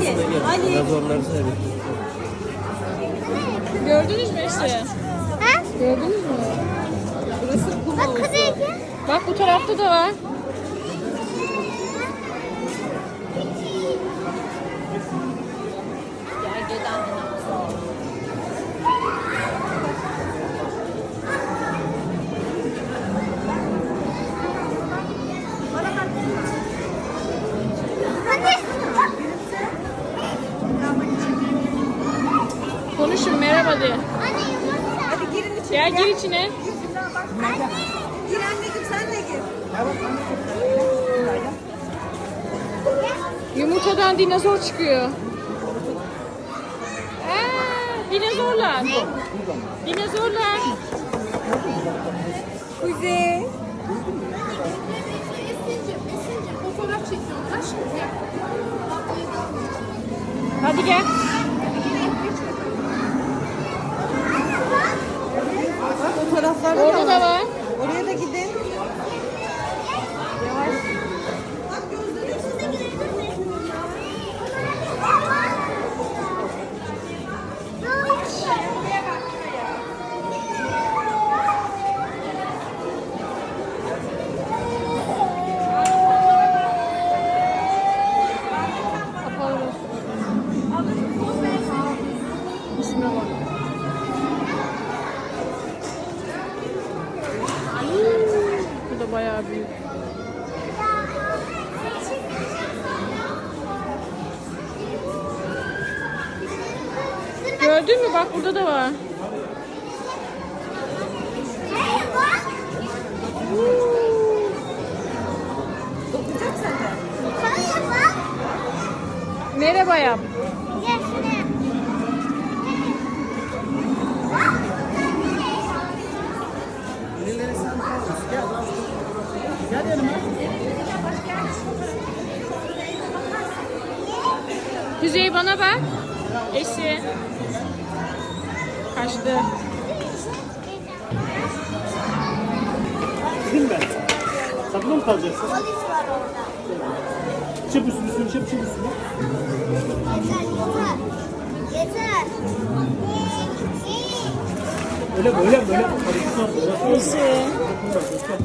Ali, Ali. Dinozorları seviyor. Gördünüz mü işte? Ha? Gördünüz mü? Burası kum Bak havuzu. kuzey gel. Bak bu tarafta da var. Gergedan dinozor. Hadi. Anne yumurta. Hadi girin içeri. Gel gir içine. Gir anneciğim sen de gir. Yumurtadan dinozor çıkıyor. Aa, dinozorlar. Dinozorlar. Kuzey. Hadi gel. Orada da var. Bayağı büyük. Gördün mü? Bak burada da var. Merhaba yap. Gel yanıma. Kuzey bana bak. Eşi. Kaçtı. Gidin ben. Sabuna mı kalacaksın? Polis var orada. Çöp üstüne, üstüne, çöp çöp üstüne. Yeter, yeter. Öyle böyle. Böyle. Eşi.